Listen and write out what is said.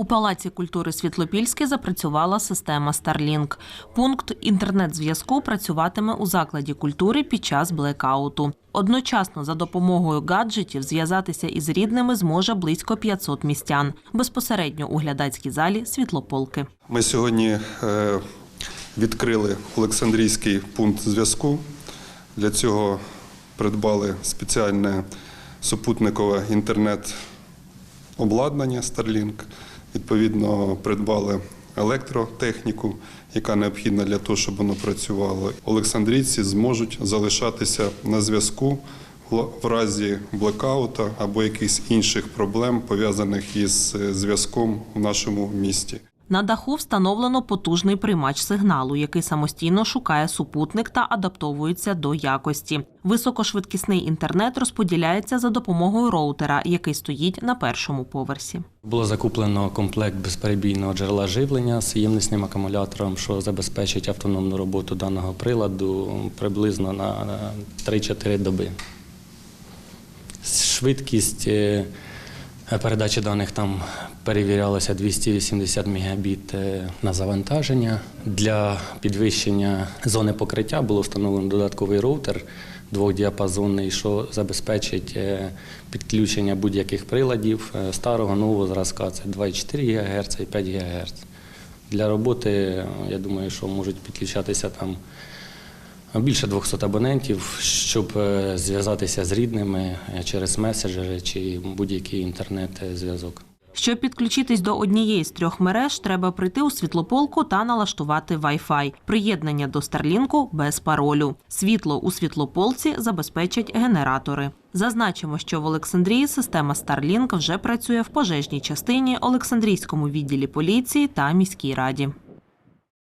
У Палаці культури Світлопільське запрацювала система Starlink. Пункт інтернет-зв'язку працюватиме у закладі культури під час блекауту. Одночасно за допомогою гаджетів зв'язатися із рідними зможе близько 500 містян безпосередньо у глядацькій залі світлополки. Ми сьогодні е, відкрили Олександрійський пункт зв'язку. Для цього придбали спеціальне супутникове інтернет-обладнання Starlink. Відповідно, придбали електротехніку, яка необхідна для того, щоб воно працювало. Олександрійці зможуть залишатися на зв'язку в разі блекаута або якихось інших проблем, пов'язаних із е, зв'язком в нашому місті. На даху встановлено потужний приймач сигналу, який самостійно шукає супутник та адаптовується до якості. Високошвидкісний інтернет розподіляється за допомогою роутера, який стоїть на першому поверсі. Було закуплено комплект безперебійного джерела живлення з ємнисним акумулятором, що забезпечить автономну роботу даного приладу приблизно на 3-4 доби. Швидкість е, передачі даних там перевірялася 280 Мбіт е, на завантаження. Для підвищення зони покриття було встановлено додатковий роутер двохдіапазонний, що забезпечить е, підключення будь-яких приладів е, старого нового зразка. Це 2,4 ГГц і 5 ГГц. Для роботи, е, я думаю, що можуть підключатися там більше 200 абонентів, щоб е, зв'язатися з рідними е, через меседжери чи будь-який інтернет-зв'язок. Щоб підключитись до однієї з трьох мереж, треба прийти у світлополку та налаштувати Wi-Fi. Приєднання до Старлінку без паролю. Світло у світлополці забезпечать генератори. Зазначимо, що в Олександрії система Starlink вже працює в пожежній частині, Олександрійському відділі поліції та міській раді.